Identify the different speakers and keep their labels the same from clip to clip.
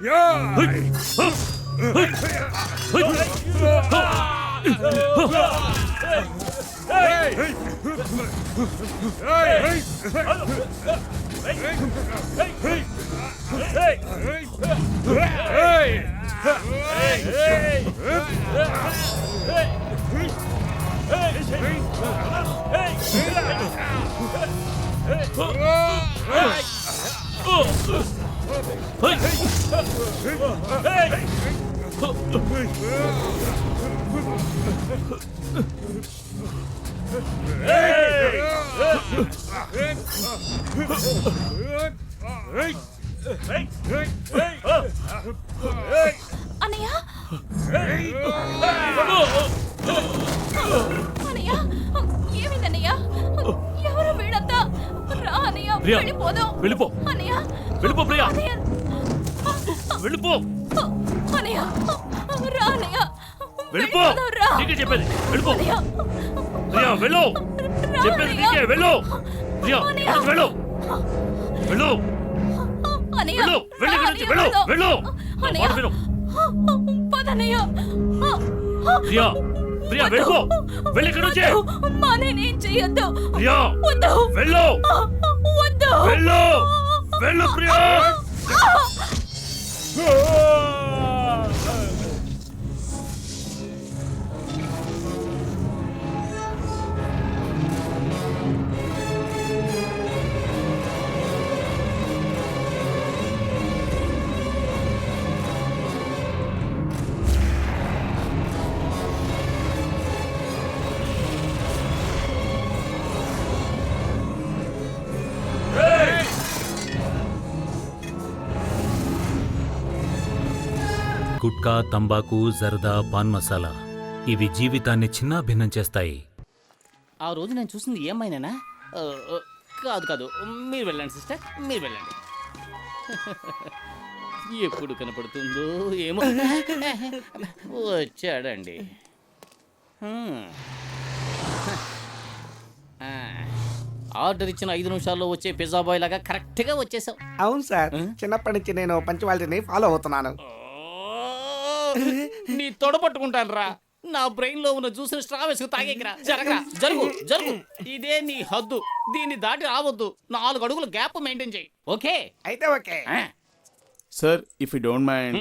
Speaker 1: Hey! Hey! Hey! Hey! అన్నయ్య? అన్నయ్య ఏమైందన్నయ్య? ఎవరు వీడంతా? రా అన్నయ్య
Speaker 2: ప్రియా,
Speaker 1: వెళ్ళిపోదాం.
Speaker 2: వెళ్ళిపో.
Speaker 1: అన్నయ్య.
Speaker 2: వెళ్ళిపో ప్రియా.
Speaker 1: అన్నయ్య.
Speaker 2: వెళ్ళిపో.
Speaker 1: అన్నయ్య రా అన్నయ్య.
Speaker 2: వెళ్ళిపో.
Speaker 1: వెళ్ళిపోదాం, రా.
Speaker 2: నీకే చెప్పేది. వెళ్ళిపో.
Speaker 1: అన్నయ్య.
Speaker 2: ప్రియా వెళ్ళు. చెప్పేది. నీకే వెళ్ళు. ఇక్కడికి వెళ్ళు. వెళ్ళు. వెళ్ళు. వెళ్ళి నుంచి వెళ్ళు వెళ్ళు. మాట విను.
Speaker 1: పదన్నయ్య.
Speaker 2: ప్రియా ప్రియా వెళ్ళిపో. వెళ్ళి ఇక్కడి నుంచి.
Speaker 1: మా నేనేం చెయ్యొద్దు.
Speaker 2: ప్రియా
Speaker 1: వద్దు.
Speaker 2: వెళ్ళు.
Speaker 1: వద్దు.
Speaker 2: వెళ్ళు. వెళ్ళు ప్రియా.
Speaker 3: గుట్కా తంబాకు జర్దా పాన్ మసాలా ఇవి జీవితాన్ని చిన్నాభిన్నం చేస్తాయి.
Speaker 4: ఆ రోజు నేను చూసింది ఏ అమ్మాయినేనా? ఆ, ఆ, కాదు కాదు. మీరు వెళ్ళండి సిస్టర్. మీరు వెళ్ళండి. ఎప్పుడు కనపడుతుందో ఏమో. వచ్చాడండి. ఆర్డర్ ఇచ్చిన ఐదు నిమిషాల్లో వచ్చే పిజ్జా బాయ్ లాగా కరెక్ట్గా వచ్చేసావు.
Speaker 5: అవును సార్. చిన్నప్పటి నుంచి నేను పంచువాలిటీని ఫాలో అవుతున్నాను.
Speaker 4: నీ తొడ పట్టుకుంటాను రా నా బ్రెయిన్లో ఉన్న జ్యూస్ స్ట్రా వేసుకు తాగేకిరా. జరగరా. జరుగు జరుగు. ఇదే నీ హద్దు. దీన్ని దాటి రావద్దు. నాలుగు అడుగులు గ్యాప్ మెయింటైన్ చేయి. ఓకే?
Speaker 5: అయితే okay.
Speaker 6: Sir if you don't mind.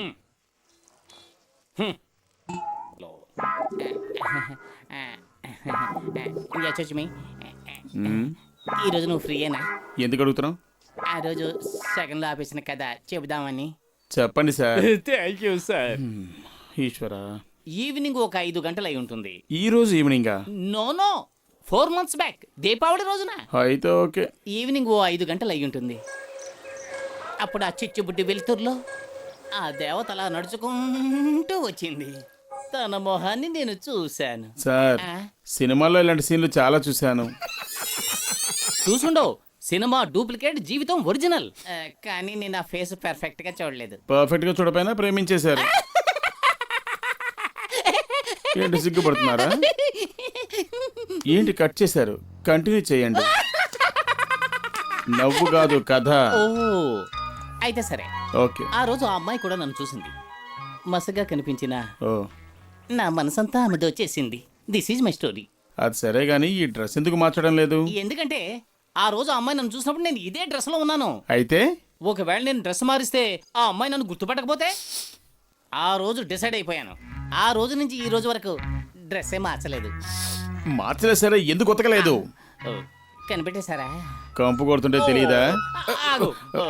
Speaker 4: ఈ రోజు నువ్వు ఫ్రీయేనా?
Speaker 6: ఎందుకు అడుగుతున్నావు?
Speaker 4: ఆ రోజు సెకండ్లో ఆపేసిన కథ చెబుదామని.
Speaker 6: చెప్పండి sir.
Speaker 4: Thank you sir
Speaker 6: Eshwara.
Speaker 4: Evening ఒక ఐదు గంటలు అయి ఉంటుంది.
Speaker 6: ఈ రోజు ఈవినింగా
Speaker 4: no no. Four months back. Deepavali రోజున.
Speaker 6: అయితే ఓకే.
Speaker 4: ఈవినింగ్ ఓ ఐదు గంటలు అయి ఉంటుంది. అప్పుడు ఆ చిచ్చుబుడ్డి వెలుతుర్లో ఆ దేవత అలా నడుచుకుంటూ వచ్చింది. తన మొహాన్ని నేను చూశాను.
Speaker 6: సార్
Speaker 4: ఆ?
Speaker 6: సినిమాల్లో ఇలాంటి సీన్లు చాలా చూశాను.
Speaker 4: చూసుండో. సినిమా డూప్లికేట్ జీవితం ఒరిజినల్. కానీ నేను ఆ ఫేస్ పర్ఫెక్ట్గా చూడలేదు.
Speaker 6: పర్ఫెక్ట్గా చూడపోయినా ప్రేమించేశారు. ఏంటి సిగ్గుపడుతున్నారా? ఏంటి కట్ చేశారు? కంటిన్యూ చేయండి. నవ్వు కాదు కథ.
Speaker 4: ఓ అయితే సరే.
Speaker 6: ఓకే.
Speaker 4: ఆ రోజు ఆ అమ్మాయి కూడా నన్ను చూసింది. మసగా కనిపించిన
Speaker 6: ఓ.
Speaker 4: నా మనసంతా ఆమెతో వచ్చేసింది దిస్ ఈజ్ మై స్టోరీ
Speaker 6: అది సరే గానీ ఈ డ్రెస్ ఎందుకు మార్చడం లేదు?
Speaker 4: ఎందుకంటే ఆ రోజు ఆ అమ్మాయి నన్ను చూసినప్పుడు నేను ఇదే డ్రెస్లో ఉన్నాను.
Speaker 6: అయితే?
Speaker 4: ఒకవేళ నేను డ్రెస్ మారిస్తే ఆ అమ్మాయి నన్ను గుర్తుపట్టకపోతే ఆ రోజు డిసైడ్ అయిపోయాను. ఆ రోజు నుంచి ఈ రోజు వరకు డ్రెస్సే మార్చలేదు.
Speaker 6: మార్చలే సరే ఎందుకు ఉతకలేదు?
Speaker 4: కనిపెట్టేశారా?
Speaker 6: కంపు కొడుతుంటే తెలియదా
Speaker 4: ఆ, ఆగు. ఓ,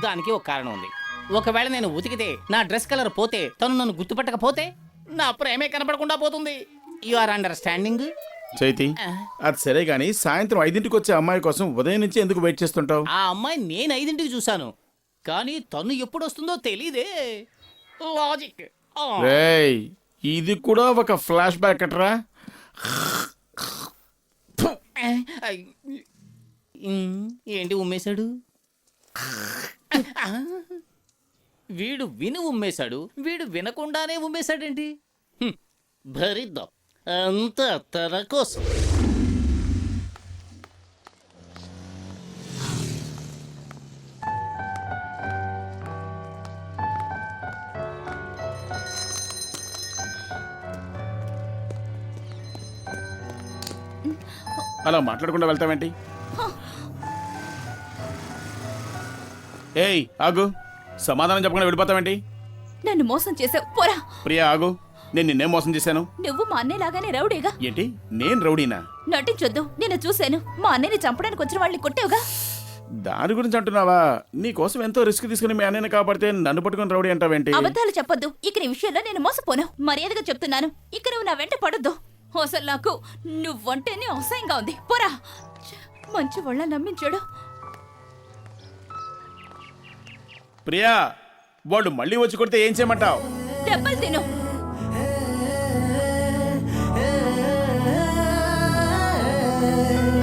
Speaker 4: దానికి ఒక కారణం ఉంది. ఒకవేళ నేను ఉతికితే నా డ్రెస్ కలర్ పోతే తను నన్ను గుర్తుపట్టకపోతే నా ప్రేమే కనపడకుండా పోతుంది. యు ఆర్ అండర్స్టాండింగ్
Speaker 6: చైతి అది సరే గానీ సాయంత్రం ఐదింటికి వచ్చే అమ్మాయి కోసం ఉదయం నుంచి ఎందుకు వెయిట్ చేస్తుంటావు?
Speaker 4: ఆ అమ్మాయి నేను ఐదింటికి చూశాను. కానీ తను ఎప్పుడు వస్తుందో తెలీదే లాజిక్.
Speaker 6: రేయ్ ఇది కూడా ఒక ఫ్లాష్ బ్యాక్ అట్రా
Speaker 4: ఏంటి ఉమ్మేశాడు? వీడు విని ఉమ్మేశాడు వీడు వినకుండానే ఉమ్మేశాడేంటి? భరిద్దాం. అంతా తరకోసం
Speaker 6: అలా మాట్లాడకుండా వెళ్తామేంటి ఏయ్ ఆగు. సమాధానం చెప్పకుండా వెళ్ళిపోతామేంటి
Speaker 1: నన్ను మోసం చేసావు. పోరా.
Speaker 6: ప్రియా ఆగు. నేను నిన్నేం మోసం చేశాను?
Speaker 1: నువ్వు మా అన్నయ్యలాగానే రౌడీగా.
Speaker 6: ఏంటి? నేను రౌడీనా?
Speaker 1: నటించొద్దు నేను చూశాను. మా అన్నయ్యని చంపడానికి వచ్చిన వాళ్ళని కొట్టావుగా.
Speaker 6: దాని గురించి అంటున్నావా? నీ కోసం ఎంతో రిస్క్ తీసుకుని మీ అన్నయ్యని కాపాడితే నన్ను పట్టుకుని రౌడీ అంటావేంటి?
Speaker 1: అబద్ధాలు చెప్పొద్దు. ఇక నీ విషయంలో నేను మోసపోను. మర్యాదగా చెప్తున్నాను. ఇక నువ్వు నా వెంట పడొద్దు. అసలు నాకు నువ్వంటేనే అసహ్యంగా ఉంది. పోరా. ఛ, మంచి వాళ్ళ నమ్మించాడు.
Speaker 6: ప్రియా వాడు మళ్ళీ వచ్చి కొడితే ఏం చేయమంటావు?
Speaker 1: దెబ్బలు తిను.
Speaker 2: good.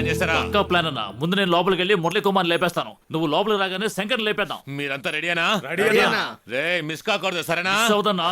Speaker 2: ప్లాన్ చేస్తారా
Speaker 7: పక్కా ప్లాన్ అన్న. ముందు నేను లోపలికి వెళ్ళి మురళీ కుమార్ లేపేస్తాను. నువ్వు లోపలికి రాగానే శంకర్ లేపేద్దాం.
Speaker 2: మీరంతా రెడీనా
Speaker 5: రెడీనా?
Speaker 2: రే మిస్ కాకూడదు సరేనా?
Speaker 7: అవుదన్నా.